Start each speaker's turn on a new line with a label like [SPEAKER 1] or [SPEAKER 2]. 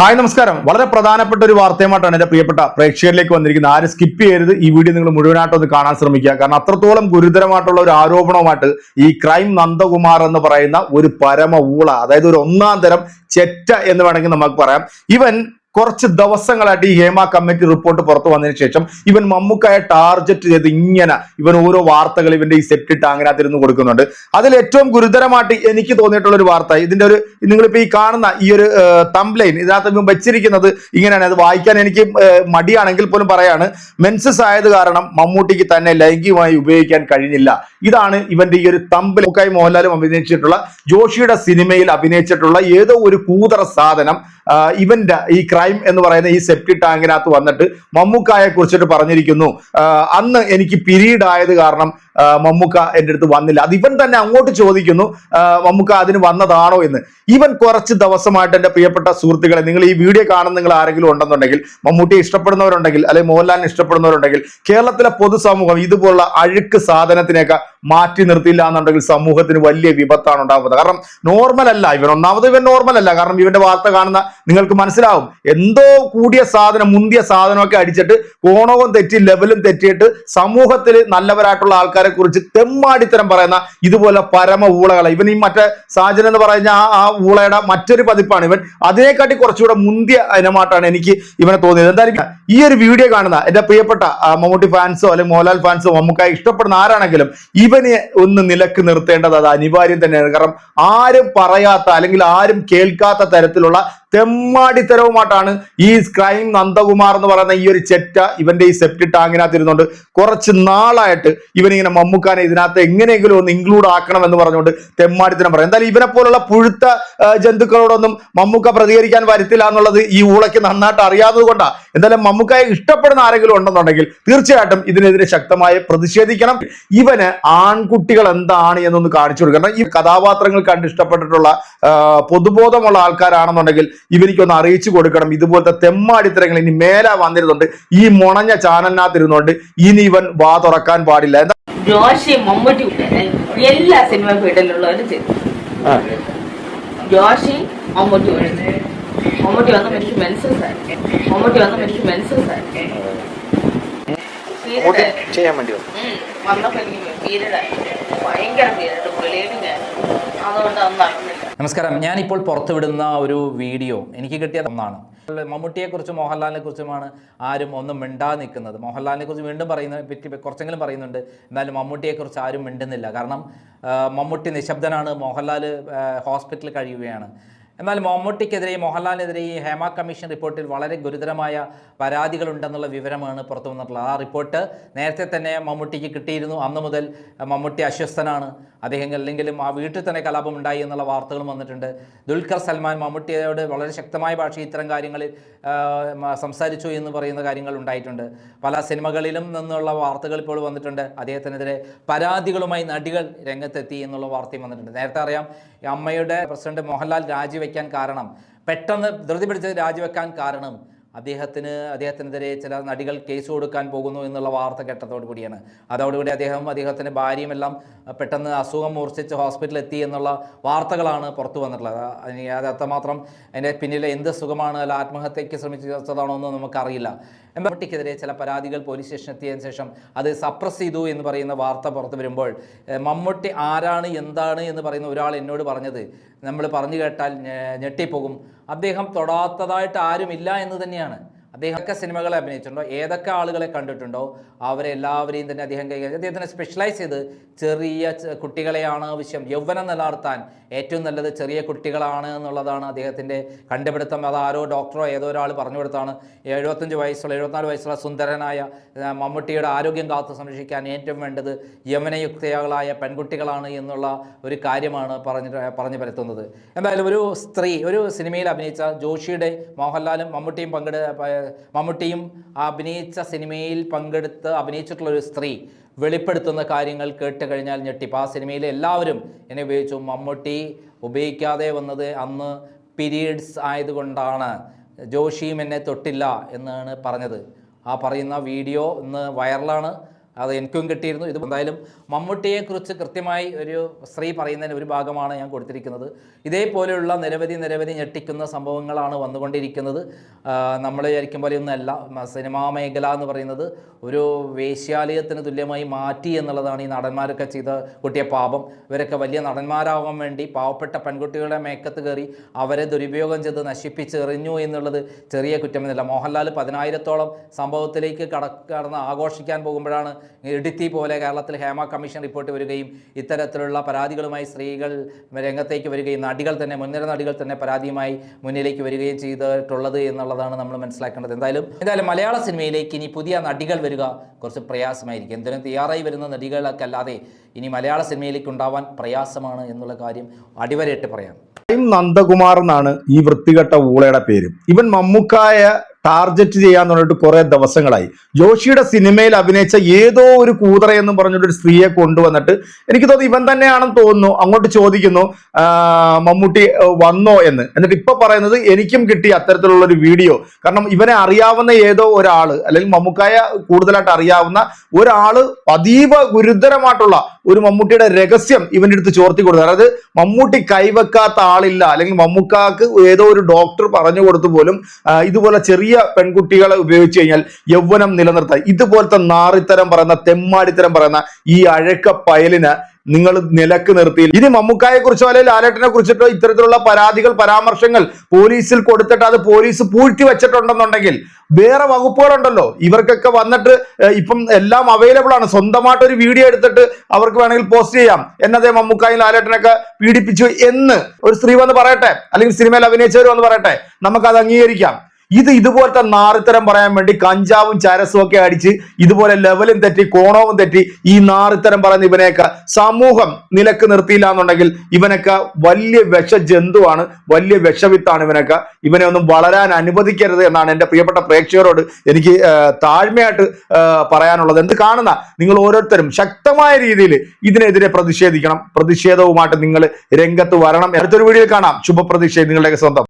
[SPEAKER 1] Hi നമസ്കാരം. വളരെ പ്രധാനപ്പെട്ട ഒരു വാർത്തയുമായിട്ടാണ് എന്റെ പ്രിയപ്പെട്ട പ്രേക്ഷകരിലേക്ക് വന്നിരിക്കുന്നത്. ആരും സ്കിപ്പ് ചെയ്യരുത്. ഈ വീഡിയോ നിങ്ങൾ മുഴുവനായിട്ട് ഒന്ന് കാണാൻ ശ്രമിക്കുക. കാരണം അത്രത്തോളം ഗുരുതരമായിട്ടുള്ള ഒരു ആരോപണവുമായിട്ട് ഈ ക്രൈം നന്ദകുമാർ എന്ന് പറയുന്ന ഒരു പരമ ഊള അതായത് ഒരു ഒന്നാം തരം ചെറ്റ എന്ന് വേണമെങ്കിൽ നമുക്ക് പറയാം. ഇവൻ കുറച്ച് ദിവസങ്ങളായിട്ട് ഈ ഹേമ കമ്മിറ്റി റിപ്പോർട്ട് പുറത്തു വന്നതിന് ശേഷം ഇവൻ മമ്മൂക്കായ ടാർജറ്റ് ചെയ്ത് ഇങ്ങനെ ഇവൻ ഓരോ വാർത്തകൾ ഇവന്റെ ഈ സെപ്റ്റി ടാങ്ങിനകത്ത് ഇരുന്ന് കൊടുക്കുന്നുണ്ട്. അതിൽ ഏറ്റവും ഗുരുതരമായിട്ട് എനിക്ക് തോന്നിയിട്ടുള്ള ഒരു വാർത്ത ഇതിന്റെ ഒരു നിങ്ങളിപ്പോ ഈ കാണുന്ന ഈ ഒരു തംലൈൻ ഇതിനകത്ത് വെച്ചിരിക്കുന്നത് ഇങ്ങനെയാണ്. അത് വായിക്കാൻ എനിക്ക് മടിയാണെങ്കിൽ പോലും പറയാണ്. മെൻസസ് ആയത് കാരണം മമ്മൂട്ടിക്ക് തന്നെ ലൈംഗികമായി ഉപയോഗിക്കാൻ കഴിഞ്ഞില്ല. ഇതാണ് ഇവന്റെ ഈ ഒരു തമ്പിലൊക്കായി മോഹൻലാലും അഭിനയിച്ചിട്ടുള്ള ജോഷിയുടെ സിനിമയിൽ അഭിനയിച്ചിട്ടുള്ള ഏതോ ഒരു കൂതറ സാധനം ഇവന്റെ ഈ ക്രൈം എന്ന് പറയുന്ന ഈ സെപ്റ്റി ടാങ്കിനകത്ത് വന്നിട്ട് മമ്മൂക്കായെ കുറിച്ചിട്ട് പറഞ്ഞിരിക്കുന്നു. അന്ന് എനിക്ക് പിരീഡ് ആയത് കാരണം മമ്മൂക്ക എന്റെ അടുത്ത് വന്നില്ല. അത് ഇവൻ തന്നെ അങ്ങോട്ട് ചോദിക്കുന്നു മമ്മൂക്ക അതിന് വന്നതാണോ എന്ന്. ഇവൻ കുറച്ച് ദിവസമായിട്ട് എന്റെ പ്രിയപ്പെട്ട സുഹൃത്തുക്കളെ നിങ്ങൾ ഈ വീഡിയോ കാണുന്ന നിങ്ങൾ ആരെങ്കിലും ഉണ്ടെന്നുണ്ടെങ്കിൽ മമ്മൂട്ടിയെ ഇഷ്ടപ്പെടുന്നവരുണ്ടെങ്കിൽ അല്ലെങ്കിൽ മോഹൻലാലിനെ ഇഷ്ടപ്പെടുന്നവരുണ്ടെങ്കിൽ കേരളത്തിലെ പൊതുസമൂഹം ഇതുപോലുള്ള അഴുക്ക് സാധനത്തിനെയൊക്കെ മാറ്റി നിർത്തിയില്ല എന്നുണ്ടെങ്കിൽ സമൂഹത്തിന് വലിയ വിപത്താണ് ഉണ്ടാകുന്നത്. കാരണം നോർമൽ അല്ല. ഇവൻ ഒന്നാമത് ഇവൻ നോർമൽ അല്ല. കാരണം ഇവന്റെ വാർത്ത കാണുന്ന നിങ്ങൾക്ക് മനസ്സിലാവും. എന്തോ കൂടിയ സാധനം മുന്തിയ സാധനമൊക്കെ അടിച്ചിട്ട് കോണവും തെറ്റി ലെവലും തെറ്റിയിട്ട് സമൂഹത്തിൽ നല്ലവരായിട്ടുള്ള ആൾക്കാരെ കുറിച്ച് തെമ്മാടിത്തരം പറയുന്ന ഇതുപോലെ പരമ ഊളകളെ ഇവൻ ഈ മറ്റേ സാജൻ എന്ന് പറയുന്ന ആ ആ ഊളയുടെ മറ്റൊരു പതിപ്പാണ് ഇവൻ. അതിനെക്കാട്ടി കുറച്ചുകൂടെ മുന്തിയ ഇനമായിട്ടാണ് എനിക്ക് ഇവനെ തോന്നിയത്. എന്തായാലും ഈ ഒരു വീഡിയോ കാണുന്ന എന്റെ പ്രിയപ്പെട്ട മമ്മൂട്ടി ഫാൻസോ അല്ലെങ്കിൽ മോഹൻലാൽ ഫാൻസോ മമ്മൂക്കായി ഇഷ്ടപ്പെടുന്ന ആരാണെങ്കിലും ഇവനെ ഒന്ന് നിലയ്ക്ക് നിർത്തേണ്ടത് അത് അനിവാര്യം തന്നെയാണ്. കാരണം ആരും പറയാത്ത അല്ലെങ്കിൽ ആരും കേൾക്കാത്ത തരത്തിലുള്ള തെമ്മാടിത്തരവുമായിട്ടാണ് ഈ ക്രൈം നന്ദകുമാർ എന്ന് പറയുന്ന ഈ ഒരു ചെറ്റ ഇവന്റെ ഈ സെപ്റ്റ് ടാങ്കിനകത്ത് ഇരുന്നുകൊണ്ട് കുറച്ച് നാളായിട്ട് ഇവനിങ്ങനെ മമ്മുക്കാനെ ഇതിനകത്ത് എങ്ങനെയെങ്കിലും ഒന്ന് ഇൻക്ലൂഡ് ആക്കണം എന്ന് പറഞ്ഞുകൊണ്ട് തെമ്മാടിത്തരം പറയും. എന്തായാലും ഇവനെ പോലുള്ള പുഴുത്ത ജന്തുക്കളോടൊന്നും മമ്മൂക്ക പ്രതികരിക്കാൻ വരത്തില്ല എന്നുള്ളത് ഈ ഊളയ്ക്ക് നന്നായിട്ട് അറിയാത്തത് കൊണ്ടാണ് എന്തായാലും മമ്മൂക്കായെ ഇഷ്ടപ്പെടുന്ന ആരെങ്കിലും ഉണ്ടെന്നുണ്ടെങ്കിൽ തീർച്ചയായിട്ടും ഇതിനെതിരെ ശക്തമായി പ്രതിഷേധിക്കണം. ഇവന് ആൺകുട്ടികൾ എന്താണ് എന്നൊന്ന് കാണിച്ചു കൊടുക്കണം. ഈ കഥാപാത്രങ്ങൾ കണ്ട് ഇഷ്ടപ്പെട്ടിട്ടുള്ള പൊതുബോധമുള്ള ആൾക്കാരാണെന്നുണ്ടെങ്കിൽ ഇവനിക്കൊന്ന് അറിയിച്ചു കൊടുക്കണം. ഇതുപോലത്തെ തെമ്മാടിത്തരങ്ങൾ ഇനി മേലെ വന്നിരുന്നുണ്ട്. ഈ മുണഞ്ഞ ചാനലിനകത്ത് ഇരുന്നുകൊണ്ട് ഇനി ഇവൻ വാ തുറക്കാൻ പാടില്ല. എന്താ?
[SPEAKER 2] ജോഷി മമ്മൂട്ടി എല്ലാ സിനിമ ഫീൽഡിലുള്ളവരും ചെയ്തു. ജോഷി മമ്മൂട്ടി മമ്മൂട്ടി വന്ന മനുഷ്യ മെൻസസ് ആയി മമ്മൂട്ടി വന്ന മനുഷ്യ
[SPEAKER 3] മമ്മൂട്ടി ചെയ്യാൻ വേണ്ടി.
[SPEAKER 2] വന്നപ്പോ എനിക്ക് പീരീഡായി ഭയങ്കര
[SPEAKER 4] നമസ്കാരം. ഞാനിപ്പോൾ പുറത്തുവിടുന്ന ഒരു വീഡിയോ എനിക്ക് കിട്ടിയ ഒന്നാണ്. മമ്മൂട്ടിയെക്കുറിച്ചും മോഹൻലാലിനെ കുറിച്ചുമാണ് ആരും ഒന്നും മിണ്ടാ നിൽക്കുന്നത്. മോഹൻലാലിനെ കുറിച്ച് വീണ്ടും പറയുന്ന പറ്റി കുറച്ചെങ്കിലും പറയുന്നുണ്ട്. എന്നാലും മമ്മൂട്ടിയെക്കുറിച്ച് ആരും മിണ്ടുന്നില്ല. കാരണം മമ്മൂട്ടി നിശബ്ദനാണ്. മോഹൻലാൽ ഹോസ്പിറ്റലിൽ കഴിയുകയാണ്. എന്നാൽ മമ്മൂട്ടിക്കെതിരെ മോഹൻലാലിനെതിരെ ഈ ഹേമ കമ്മീഷൻ റിപ്പോർട്ടിൽ വളരെ ഗുരുതരമായ പരാതികളുണ്ടെന്നുള്ള വിവരമാണ് പുറത്തു വന്നിട്ടുള്ളത്. ആ റിപ്പോർട്ട് നേരത്തെ തന്നെ മമ്മൂട്ടിക്ക് കിട്ടിയിരുന്നു. അന്ന് മുതൽ മമ്മൂട്ടി അസ്വസ്ഥനാണ്. അദ്ദേഹം അല്ലെങ്കിലും ആ വീട്ടിൽ തന്നെ കലാപം ഉണ്ടായി എന്നുള്ള വാർത്തകളും വന്നിട്ടുണ്ട്. ദുൽഖർ സൽമാൻ മമ്മൂട്ടിയോട് വളരെ ശക്തമായ ഭാഷ ഇത്തരം കാര്യങ്ങളിൽ സംസാരിച്ചു എന്ന് പറയുന്ന കാര്യങ്ങൾ ഉണ്ടായിട്ടുണ്ട്. പല സിനിമകളിലും നിന്നുള്ള വാർത്തകൾ ഇപ്പോൾ വന്നിട്ടുണ്ട്. അദ്ദേഹത്തിനെതിരെ പരാതികളുമായി നടികൾ രംഗത്തെത്തി എന്നുള്ള വാർത്തയും വന്നിട്ടുണ്ട്. നേരത്തെ അറിയാം അമ്മയുടെ പ്രസിഡന്റ് മോഹൻലാൽ രാജിവെക്കാൻ കാരണം പെട്ടെന്ന് ധൃതി പിടിച്ച് രാജിവെക്കാൻ കാരണം അദ്ദേഹത്തിന് അദ്ദേഹത്തിനെതിരെ ചില നടികൾ കേസ് കൊടുക്കാൻ പോകുന്നു എന്നുള്ള വാർത്ത കേട്ടതോടുകൂടിയാണ് അതോടുകൂടി അദ്ദേഹം അദ്ദേഹത്തിന്റെ ഭാര്യയും എല്ലാം പെട്ടെന്ന് അസുഖം മൂർച്ഛിച്ച് ഹോസ്പിറ്റലിൽ എത്തി എന്നുള്ള വാർത്തകളാണ് പുറത്തു വന്നിട്ടുള്ളത്. അത് അത്രമാത്രം അതിന്റെ പിന്നിൽ എന്ത് സുഖമാണ് അല്ല ആത്മഹത്യയ്ക്ക് ശ്രമിച്ചതാണോ എന്ന് നമുക്കറിയില്ല. മമ്മൂട്ടിക്കെതിരെ ചില പരാതികൾ പോലീസ് സ്റ്റേഷനിൽ എത്തിയതിനു ശേഷം അത് സപ്രസ് ചെയ്തു എന്ന് പറയുന്ന വാർത്ത പുറത്തു വരുമ്പോൾ മമ്മൂട്ടി ആരാണ് എന്താണ് എന്ന് പറയുന്ന ഒരാൾ എന്നോട് പറഞ്ഞത്. നമ്മൾ പറഞ്ഞു കേട്ടാൽ ഞെട്ടിപ്പോകും. അദ്ദേഹം തൊടാത്തതായിട്ട് ആരുമില്ല എന്ന് തന്നെയാണ്. അദ്ദേഹമൊക്കെ സിനിമകളെ അഭിനയിച്ചിട്ടുണ്ടോ? ഏതൊക്കെ ആളുകളെ കണ്ടിട്ടുണ്ടോ? അവരെ എല്ലാവരെയും തന്നെ അദ്ദേഹം കൈകാര്യം അദ്ദേഹത്തിന് സ്പെഷ്യലൈസ് ചെയ്ത് ചെറിയ കുട്ടികളെയാണ് ആവശ്യം യൗവനം നിലനിർത്താൻ ഏറ്റവും നല്ലത് ചെറിയ കുട്ടികളാണ് എന്നുള്ളതാണ് അദ്ദേഹത്തിന്റെ കണ്ടുപിടുത്തം. അത് ആരോ ഡോക്ടറോ ഏതോ ഒരാൾ പറഞ്ഞു കൊടുത്താണ്. എഴുപത്തഞ്ച് വയസ്സുള്ള എഴുപത്തിനാല് വയസ്സുള്ള സുന്ദരനായ മമ്മൂട്ടിയുടെ ആരോഗ്യം കാത്തു സംരക്ഷിക്കാൻ ഏറ്റവും വേണ്ടത് യൗവനയുക്തകളായ പെൺകുട്ടികളാണ് എന്നുള്ള ഒരു കാര്യമാണ് പറഞ്ഞിട്ട് പറഞ്ഞു പരത്തുന്നത്. എന്തായാലും ഒരു സ്ത്രീ ഒരു സിനിമയിൽ അഭിനയിച്ച ജോഷിയുടെ മോഹൻലാലും മമ്മൂട്ടിയും പങ്കെടു പ- മമ്മൂട്ടിയും അഭിനയിച്ച സിനിമയിൽ പങ്കെടുത്ത് അഭിനയിച്ചിട്ടുള്ള ഒരു സ്ത്രീ വെളിപ്പെടുത്തുന്ന കാര്യങ്ങൾ കേട്ട് കഴിഞ്ഞാൽ ഞെട്ടിപ്പ്. ആ സിനിമയിൽ എല്ലാവരും എന്നെ ഉപയോഗിച്ചു. മമ്മൂട്ടി ഉപയോഗിക്കാതെ വന്നത് അന്ന് പീരീഡ്സ് ആയതുകൊണ്ടാണ്. ജോഷിയും എന്നെ തൊട്ടില്ല എന്നാണ് പറഞ്ഞത്. ആ പറയുന്ന വീഡിയോ ഇന്ന് വൈറലാണ്. അത് എനിക്കും കിട്ടിയിരുന്നു. ഇത് എന്തായാലും മമ്മൂട്ടിയെക്കുറിച്ച് കൃത്യമായി ഒരു സ്ത്രീ പറയുന്നതിന് ഒരു ഭാഗമാണ് ഞാൻ കൊടുത്തിരിക്കുന്നത്. ഇതേപോലെയുള്ള നിരവധി നിരവധി ഞെട്ടിക്കുന്ന സംഭവങ്ങളാണ് വന്നുകൊണ്ടിരിക്കുന്നത്. നമ്മൾ വിചാരിക്കും പോലെയൊന്നുമല്ല സിനിമാ മേഖല എന്ന് പറയുന്നത് ഒരു വേശ്യാലയത്തിന് തുല്യമായി മാറ്റി എന്നുള്ളതാണ് ഈ നടന്മാരൊക്കെ ചെയ്ത കുട്ടിയ പാപം. ഇവരൊക്കെ വലിയ നടന്മാരാകാൻ വേണ്ടി പാവപ്പെട്ട പെൺകുട്ടികളുടെ മേക്കത്ത് കയറി അവരെ ദുരുപയോഗം ചെയ്ത് നശിപ്പിച്ച് എറിഞ്ഞു എന്നുള്ളത് ചെറിയ കുറ്റമെന്നില്ല മോഹൻലാൽ പതിനായിരത്തോളം സംഭവത്തിലേക്ക് കട കടന്ന് ആഘോഷിക്കാൻ പോകുമ്പോഴാണ് ഇടുത്തി പോലെ കേരളത്തിൽ ഹേമ കമ്മീഷൻ റിപ്പോർട്ട് വരികയും ഇത്തരത്തിലുള്ള പരാതികളുമായി സ്ത്രീകൾ രംഗത്തേക്ക് വരികയും നടികൾ തന്നെ മുൻനിര നടികൾ തന്നെ പരാതിയുമായി മുന്നിലേക്ക് വരികയും ചെയ്തിട്ടുള്ളത് എന്നുള്ളതാണ് നമ്മൾ മനസ്സിലാക്കേണ്ടത്. എന്തായാലും എന്തായാലും മലയാള സിനിമയിലേക്ക് ഇനി പുതിയ നടികൾ വരിക കുറച്ച് പ്രയാസമായിരിക്കും. എന്തിനും തയ്യാറായി വരുന്ന നടികളൊക്കെ ഇനി മലയാള സിനിമയിലേക്ക് ഉണ്ടാവാൻ പ്രയാസമാണ് എന്നുള്ള കാര്യം അടിവരയിട്ട് പറയാം.
[SPEAKER 1] നന്ദകുമാർ എന്നാണ് ഈ വൃത്തികെട്ട ഊളയുടെ പേര്. ഇവൻ മമ്മൂക്കായ ടാർഗറ്റ് ചെയ്യാന്ന് പറഞ്ഞിട്ട് കുറെ ദിവസങ്ങളായി. ജോഷിയുടെ സിനിമയിൽ അഭിനയിച്ച ഏതോ ഒരു കൂതറ എന്ന് പറഞ്ഞിട്ട് ഒരു സ്ത്രീയെ കൊണ്ടുവന്നിട്ട് എനിക്ക് തോന്നുന്നു ഇവൻ തന്നെയാണെന്ന് തോന്നുന്നു. അങ്ങോട്ട് ചോദിക്കുന്നു മമ്മൂട്ടി വന്നോ എന്ന്. എന്നിട്ട് ഇപ്പൊ പറയുന്നത് എനിക്കും കിട്ടി അത്തരത്തിലുള്ള ഒരു വീഡിയോ. കാരണം ഇവനെ അറിയാവുന്ന ഏതോ ഒരാൾ അല്ലെങ്കിൽ മമ്മൂക്കായ കൂടുതലായിട്ട് അറിയാവുന്ന ഒരാൾ അതീവ ഗുരുതരമായിട്ടുള്ള ഒരു മമ്മൂട്ടിയുടെ രഹസ്യം ഇവന്റെ അടുത്ത് ചോർത്തി കൊടുത്തു. അതായത് മമ്മൂട്ടി കൈവെക്കാത്ത ആളില്ല. അല്ലെങ്കിൽ മമ്മൂക്കാക്ക് ഏതോ ഒരു ഡോക്ടർ പറഞ്ഞു കൊടുത്തു പോലും ഇതുപോലെ ചെറിയ പെൺകുട്ടികളെ ഉപയോഗിച്ച് കഴിഞ്ഞാൽ യൗവനം നിലനിർത്താൻ. ഇതുപോലത്തെ നാറിത്തരം പറയുന്ന തെമ്മാടിത്തരം പറയുന്ന ഈ അഴക്ക പയലിന് നിങ്ങൾ നിലയ്ക്ക് നിർത്തി ഇനി മമ്മൂക്കായെ കുറിച്ചോ അല്ലെങ്കിൽ ലാലേട്ടനെ കുറിച്ചിട്ടോ ഇത്തരത്തിലുള്ള പരാതികൾ പരാമർശങ്ങൾ പോലീസിൽ കൊടുത്തിട്ട് അത് പോലീസ് പൂഴ്ത്തി വെച്ചിട്ടുണ്ടെന്നുണ്ടെങ്കിൽ വേറെ വകുപ്പുകളുണ്ടല്ലോ. ഇവർക്കൊക്കെ വന്നിട്ട് ഇപ്പം എല്ലാം അവൈലബിൾ ആണ്. സ്വന്തമായിട്ട് ഒരു വീഡിയോ എടുത്തിട്ട് അവർക്ക് വേണമെങ്കിൽ പോസ്റ്റ് ചെയ്യാം. എന്നതേ മമ്മൂക്കായും ലാലേട്ടനൊക്കെ പീഡിപ്പിച്ചു എന്ന് ഒരു സ്ത്രീ വന്ന് പറയട്ടെ. അല്ലെങ്കിൽ സിനിമയിൽ അഭിനയിച്ചവർ വന്ന് പറയട്ടെ. നമുക്കത് അംഗീകരിക്കാം. ഇത് ഇതുപോലത്തെ നാറിത്തരം പറയാൻ വേണ്ടി കഞ്ചാവും ചരസും ഒക്കെ അടിച്ച് ഇതുപോലെ ലെവലും തെറ്റി കോണവും തെറ്റി ഈ നാറിത്തരം പറയുന്ന ഇവനെയൊക്കെ സമൂഹം നിലയ്ക്ക് നിർത്തിയില്ല എന്നുണ്ടെങ്കിൽ ഇവനൊക്കെ വലിയ വിഷ ജന്തുവാണ് വലിയ വിഷവിത്താണ് ഇവനൊക്കെ. ഇവനെ ഒന്നും വളരാൻ അനുവദിക്കരുത് എന്നാണ് എന്റെ പ്രിയപ്പെട്ട പ്രേക്ഷകരോട് എനിക്ക് താഴ്മയായിട്ട് പറയാനുള്ളത്. എന്ത് കാണുന്ന? നിങ്ങൾ ഓരോരുത്തരും ശക്തമായ രീതിയിൽ ഇതിനെതിരെ പ്രതിഷേധിക്കണം. പ്രതിഷേധവുമായിട്ട് നിങ്ങൾ രംഗത്ത് വരണം. അടുത്തൊരു വീഡിയോയിൽ കാണാം. ശുഭപ്രതീക്ഷ നിങ്ങളുടെയൊക്കെ സ്വന്തം.